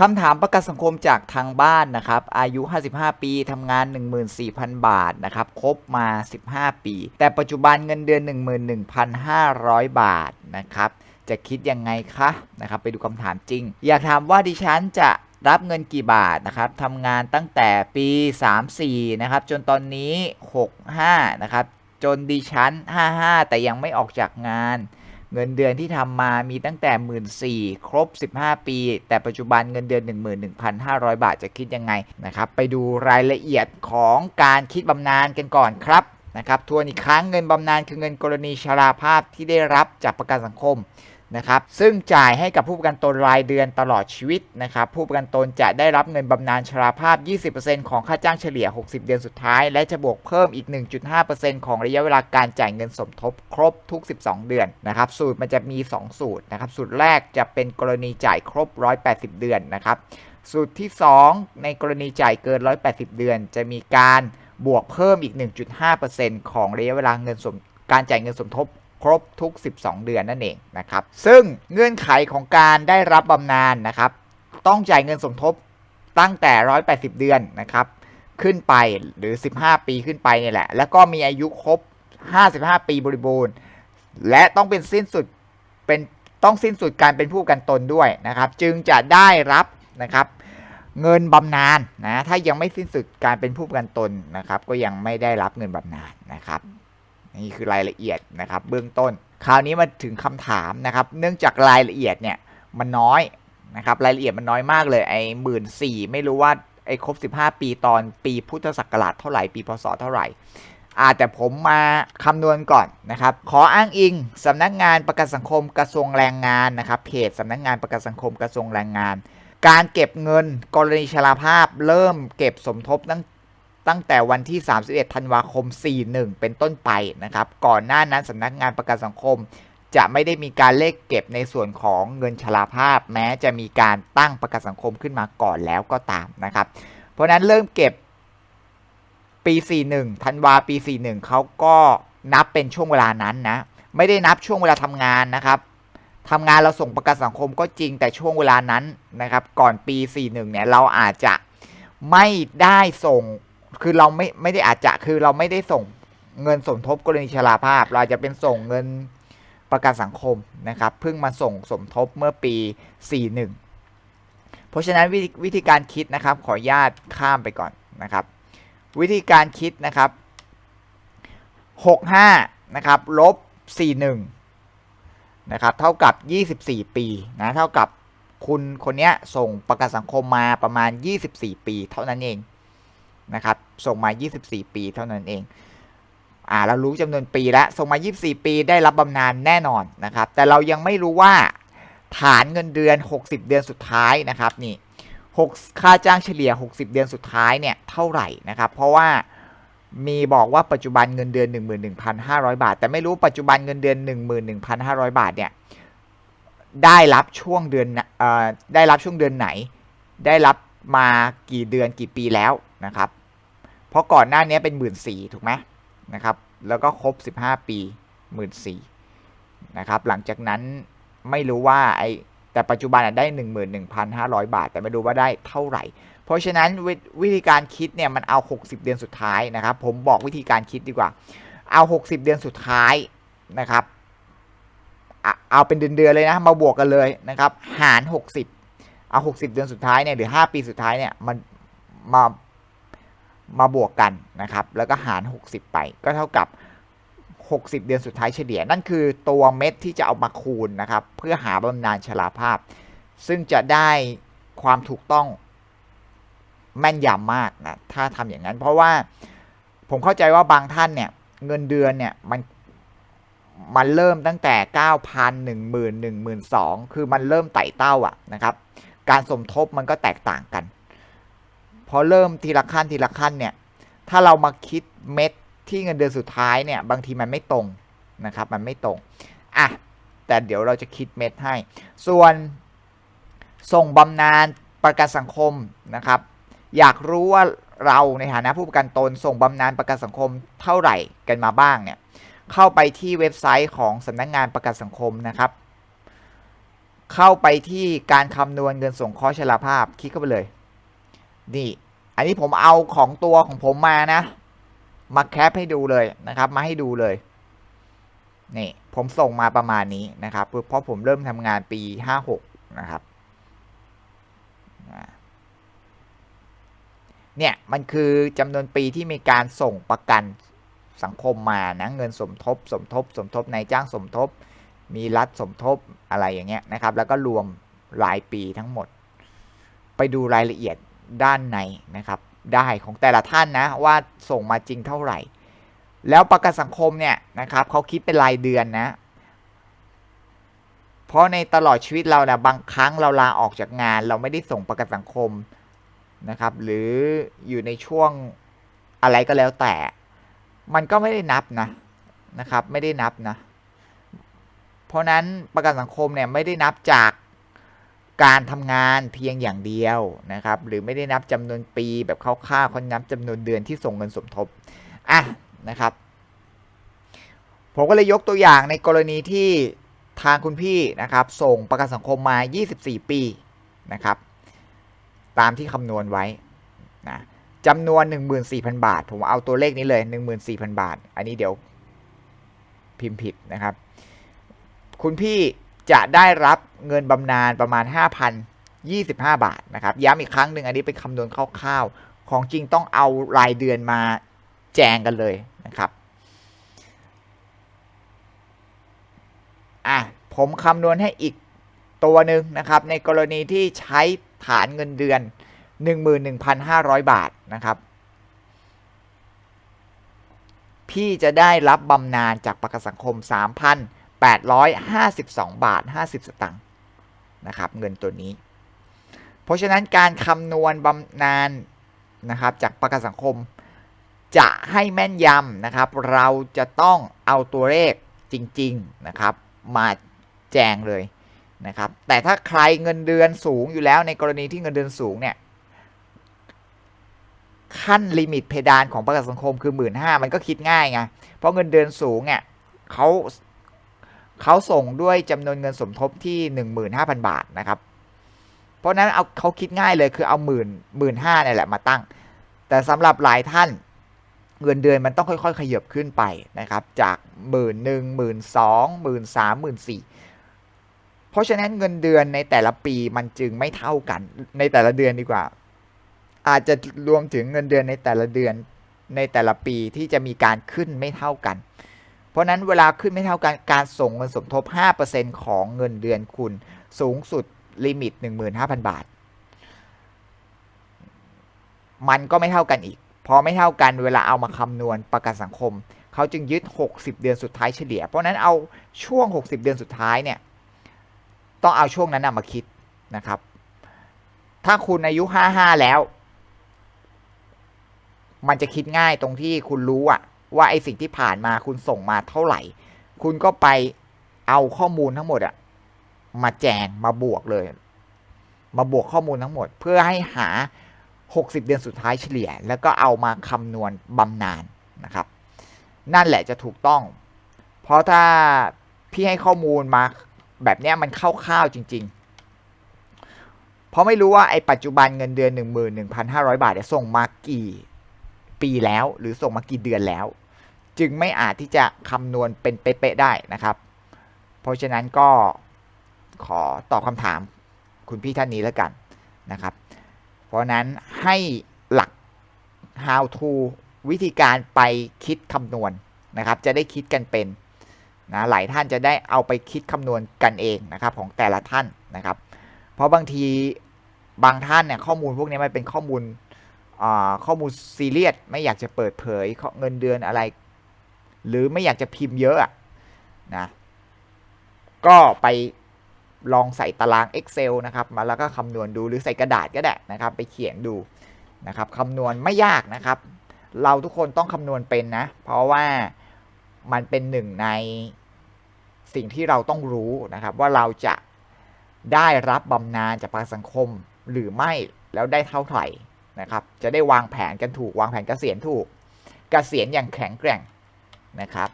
คำถามประกันสังคมจากทางบ้านนะครับ อายุ 55 ปีทำงาน 14,000 บาทนะครับ ครบมา 15 ปี แต่ปัจจุบันเงินเดือน 11,500 บาทนะครับ จะคิดยังไงคะนะครับ ไปดูคำถามจริง อยากถามว่าดิฉันจะรับเงินกี่บาทนะครับทำงานตั้งแต่ปี 34 นะครับ จนตอนนี้ 65 นะครับ จนดิฉัน 55 แต่ยังไม่ออกจากงาน เงินเดือนที่ทำมามีตั้งแต่ 1 4ื่นครบ 15 ปี แต่ปัจจุบันเงินเดือน 11,500 บาทจะคิดยังไงนะครับ ไปดูรายละเอียดของการคิดบำนาญกันก่อนครับนะครับทวนอีกครั้งเงินบำนาญคือเงินกรณีชราภาพที่ได้รับจากประกันสังคม นะครับซึ่งจ่ายให้กับผู้ประกันตนรายเดือนตลอดชีวิตนะครับผู้ประกันตนจะได้รับเงินบำนาญชราภาพ 20%ของค่าจ้างเฉลี่ย 60 เดือนสุดท้าย และจะบวกเพิ่มอีก 1.5%ของระยะเวลาการจ่ายเงินสมทบครบทุก 12 เดือนนะครับสูตรมันจะมี 2 สูตรนะครับสูตรแรกจะเป็นกรณีจ่ายครบ 180 เดือนนะครับสูตรที่ 2 ในกรณีจ่ายเกิน 180 เดือน จะมีการบวกเพิ่มอีก 1.5%ของระยะเวลาเงินสมการจ่ายเงินสมทบ ครบทุก 12 เดือนนั่นเองนะครับซึ่งเงื่อนไขของการได้รับบำนาญนะครับ ต้องจ่ายเงินสมทบตั้งแต่ 180 เดือนนะครับขึ้นไปหรือ 15 ปีขึ้นไปเนี่ยแหละ แล้วก็มีอายุครบ 55 ปีบริบูรณ์ และต้องเป็นสิ้นสุดเป็นต้องสิ้นสุดการเป็นผู้กันตนด้วยนะครับ จึงจะได้รับนะครับ เงินบำนาญนะถ้ายังไม่สิ้นสุดการเป็นผู้กันตนนะครับ ก็ยังไม่ได้รับเงินบำนาญนะครับ นี่คือรายละเอียดนะครับเบื้องต้น คราวนี้มาถึงคำถามนะครับ เนื่องจากรายละเอียดเนี่ยมันน้อยนะครับรายละเอียดมันน้อยมากเลยไอ้หมื่นสี่ไม่รู้ว่าไอ้ครบ 15 ปีตอนปีพุทธศักราชเท่าไหร่ปีพศเท่าไหร่อาแต่ผมมาคำนวณก่อนนะครับ ขออ้างอิงสำนักงานประกันสังคมกระทรวงแรงงานนะครับเพจสำนักงานประกันสังคมกระทรวงแรงงาน การเก็บเงินกรณีชราภาพ เริ่มเก็บสมทบตั้ง ตั้งแต่วันที่ 31 ธันวาคม 41 เป็นต้นไปนะครับ ก่อนหน้านั้นสำนักงานประกันสังคม จะไม่ได้มีการเลขเก็บในส่วนของเงินชราภาพ แม้จะมีการตั้งประกันสังคมขึ้นมาก่อนแล้วก็ตามนะครับ เพราะนั้นเริ่มเก็บปี 41 ธันวาปี 41 เขาก็นับเป็นช่วงเวลานั้นนะ ไม่ได้นับช่วงเวลาทำงานนะครับทำงานเราส่งประกันสังคมก็จริงแต่ช่วงเวลานั้นนะครับ ก่อนปี 41 เนี่ยเราอาจจะไม่ได้ส่ง คือเราไม่ไม่ได้อาจจะคือเราไม่ได้ส่งเงินสมทบกรณีชราภาพ เราจจะเป็นส่งเงินประกันสังคมนะครับเพิ่งมาส่งสมทบเมื่อปี 41 เพราะฉะนั้นววิธีการคิดนะครับ ขออนุญาตข้ามไปก่อนนะครับ วิธีการคิดนะครับ 65 นะครับลบ 41 นะครับ เท่ากับ 24 ปีนะเท่ากับคุณคนนี้ส่งประกันสังคมมาประมาณ 24 ปี เท่านั้นเอง นะครับ ส่งมา 24 ปีเท่านั้นเอง อ่า เรารู้จำนวนปีแล้ว ส่งมา 24 ปีได้รับบำนาญแน่นอนนะครับ แต่เรายังไม่รู้ว่าฐานเงินเดือน 60 เดือนสุดท้ายนะครับนี่6ค่าจ้างเฉลี่ย 60 เดือนสุดท้ายเนี่ยเท่าไหร่นะครับ เพราะว่ามีบอกว่าปัจจุบันเงินเดือน 11,500 บาท แต่ไม่รู้ปัจจุบันเงินเดือน 11,500 บาทเนี่ยได้รับช่วงเดือนเอ่อได้รับช่วงเดือนไหน ได้รับมากี่เดือนกี่ปีแล้วนะครับ เพราะก่อนหน้านี้เป็น1 4ื่นสี่ถูกไหมนะครับ แล้วก็ครบ 15 ปี1 4ื่นสี่นะครับ หลังจากนั้นไม่รู้ว่าไอแต่ปัจจุบันได้ 11,500 บาท แต่ไม่รู้ว่าได้เท่าไหร่ เพราะฉะนั้นววิธีการคิดเนี่ยมันเอา 60 เดือนสุดท้ายนะครับ ผมบอกวิธีการคิดดีกว่า เอา 60 เดือนสุดท้ายนะครับ เอาเป็นเดือนๆเลยนะ มาบวกกันเลยนะครับ หาร 60 เอา 60 เดือนสุดท้ายเนี่ยหรือ 5 ปีสุดท้ายเนี่ยมันมา มาบวกกันนะครับ แล้วก็หาร 60 ไป ก็เท่ากับ 60 เดือนสุดท้ายเฉลี่ย นั่นคือตัวเม็ดที่จะเอามาคูณนะครับ เพื่อหาบำนาญชราภาพ ซึ่งจะได้ความถูกต้องแม่นยำมากนะถ้าทำอย่างนั้น เพราะว่าผมเข้าใจว่าบางท่านเนี่ย เงินเดือนเนี่ยมันมันเริ่มตั้งแต่ 9,000 10,000 12,000 คือมันเริ่มไต่เต้าอะนะครับ การสมทบมันก็แตกต่างกัน พอเริ่มทีละขั้นทีละขั้นเนี่ย ถ้าเรามาคิดเม็ดที่เงินเดือนสุดท้ายเนี่ย บางทีมันไม่ตรงนะครับ มันไม่ตรง อะ แต่เดี๋ยวเราจะคิดเม็ดให้ ส่วนส่งบำนาญประกันสังคมนะครับ อยากรู้ว่าเราในฐานะผู้ประกันตนส่งบำนาญประกันสังคมเท่าไหร่กันมาบ้างเนี่ย เข้าไปที่เว็บไซต์ของสำนักงงานประกันสังคมนะครับ เข้าไปที่การคำนวณเงินส่งเคราะห์ชราภาพ คลิกเข้าไปเลย นี่ อันนี้ผมเอาของตัวของผมมานะ มาแคปให้ดูเลยนะครับ มาให้ดูเลยนี่ผมส่งมาประมาณนี้นะครับ เพราะผมเริ่มทำงานปี56นะครับเนี่ยมันคือจำนวนปีที่มีการส่งประกันสังคมมานะเงินสมทบ สมทบ สมทบนายจ้างสมทบ มีรัฐสมทบอะไรอย่างเงี้ยนะครับ แล้วก็รวมรายปีทั้งหมด ไปดูรายละเอียด ด้านในนะครับ ได้ของแต่ละท่านนะว่าส่งมาจริงเท่าไหร่ แล้วประกันสังคมเนี่ยนะครับเขาคิดเป็นรายเดือนนะ เพราะในตลอดชีวิตเรานะบางครั้งเราลาออกจากงาน เราไม่ได้ส่งประกันสังคมนะครับ หรืออยู่ในช่วงอะไรก็แล้วแต่ มันก็ไม่ได้นับนะนะครับ ไม่ได้นับนะ เพราะนั้นประกันสังคมเนี่ยไม่ได้นับจาก การทำงานเพียงอย่างเดียวนะครับ หรือไม่ได้นับจำนวนปีแบบคร่าวๆเขานับจำนวนเดือนที่ส่งเงินสมทบอะนะครับ ผมก็เลยยกตัวอย่างในกรณีที่ทางคุณพี่นะครับ ส่งประกันสังคมมา 24 ปีนะครับ ตามที่คำนวณไว้นะจำนวน 14,000 บาท ผมเอาตัวเลขนี้เลย 14,000 บาท อันนี้เดี๋ยวพิมพ์ผิดนะครับ คุณพี่ จะได้รับเงินบำนาญประมาณ 5,025 บาทนะครับย้ำอีกครั้งหนึ่งอันนี้เป็นคำนวณคร่าวๆ ของจริงต้องเอารายเดือนมาแจงกันเลยนะครับอะผมคำนวณให้อีกตัวหนึ่งนะครับ ในกรณีที่ใช้ฐานเงินเดือน 11,500 บาทนะครับ พี่จะได้รับบำนาญจากประกันสังคม 852 บาท 50 สตางค์นะครับเงินตัวนี้ เพราะฉะนั้นการคำนวณบำนาญนะครับจากประกันสังคม จะให้แม่นยำนะครับ เราจะต้องเอาตัวเลขจริง ๆ นะครับ มาแจงเลยนะครับ แต่ถ้าใครเงินเดือนสูงอยู่แล้วในกรณีที่เงินเดือนสูงเนี่ยขั้นลิมิตเพดานของประกันสังคมคือ 1 5ื่นมันก็คิดง่ายไง เพราะเงินเดือนสูงเนี่ยเขา เขาส่งด้วยจำนวนเงินสมทบที่ 15,000 บาทนะครับ เพราะนั้นเอาเขาคิดง่ายเลยคือเอาหมื่นหมื่นห้านี่แหละมาตั้ง แต่สำหรับหลายท่านเงินเดือนมันต้องค่อยๆ ขยับขึ้นไปนะครับ จากหมื่นหนึ่งหมื่นสองหมื่นสามหมื่นสี่เพราะฉะนั้นเงินเดือนในแต่ละปีมันจึงไม่เท่ากันในแต่ละเดือนดีกว่า อาจจะรวมถึงเงินเดือนในแต่ละเดือนในแต่ละปีที่จะมีการขึ้นไม่เท่ากัน เพราะนั้นเวลาขึ้นไม่เท่ากันการส่งเงินสมทบ 5%ของเงินเดือนคุณ สูงสุดลิมิต 15,000 บาท มันก็ไม่เท่ากันอีก พอไม่เท่ากันเวลาเอามาคำนวณประกันสังคม เขาจึงยึด 60 เดือนสุดท้ายเฉลี่ย เพราะนั้นเอาช่วง 60 เดือนสุดท้ายเนี่ยต้องเอาช่วงนั้นมาคิดนะครับ ถ้าคุณอายุ 55 แล้ว มันจะคิดง่ายตรงที่คุณรู้อะ ว่าไอสิ่งที่ผ่านมาคุณส่งมาเท่าไหร่ คุณก็ไปเอาข้อมูลทั้งหมดอะมาแจงมาบวกเลย มาบวกข้อมูลทั้งหมด เพื่อให้หา 60 เดือนสุดท้ายเฉลี่ย แล้วก็เอามาคำนวณบำนาญนะครับ นั่นแหละจะถูกต้อง เพราะถ้าพี่ให้ข้อมูลมาแบบเนี้ยมันคร่าวๆจริง ๆ เพราะไม่รู้ว่าไอ้ปัจจุบันเงินเดือน 11,500 บาทเนี่ยส่งมากี่ปีแล้ว หรือส่งมากี่เดือนแล้ว จึงไม่อาจที่จะคำนวณเป็นเป๊ะๆได้นะครับ เพราะฉะนั้นก็ขอตอบคำถามคุณพี่ท่านนี้แล้วกันนะครับ เพราะนั้นให้หลัก how to วิธีการไปคิดคำนวณนะครับ จะได้คิดกันเป็นนะหลายท่านจะได้เอาไปคิดคำนวณกันเองนะครับของแต่ละท่านนะครับ เพราะบางทีบางท่านเนี่ยข้อมูลพวกนี้มันเป็นข้อมูลข้อมูลซีเรียสไม่อยากจะเปิดเผยเงินเดือนอะไร หรือไม่อยากจะพิมพ์เยอะนะก็ไปลองใส่ตาราง Excel นะครับมาแล้วก็คำนวณดูหรือใส่กระดาษก็ได้นะครับ ไปเขียนดูนะครับคำนวณไม่ยากนะครับ เราทุกคนต้องคำนวณเป็นนะ เพราะว่ามันเป็นหนึ่งในสิ่งที่เราต้องรู้นะครับ ว่าเราจะได้รับบำนาญจากประกันสังคมหรือไม่แล้วได้เท่าไหร่นะครับ จะได้วางแผนกันถูกวางแผนเกษียณถูกเกษียณอย่างแข็งแกร่ง นะครับ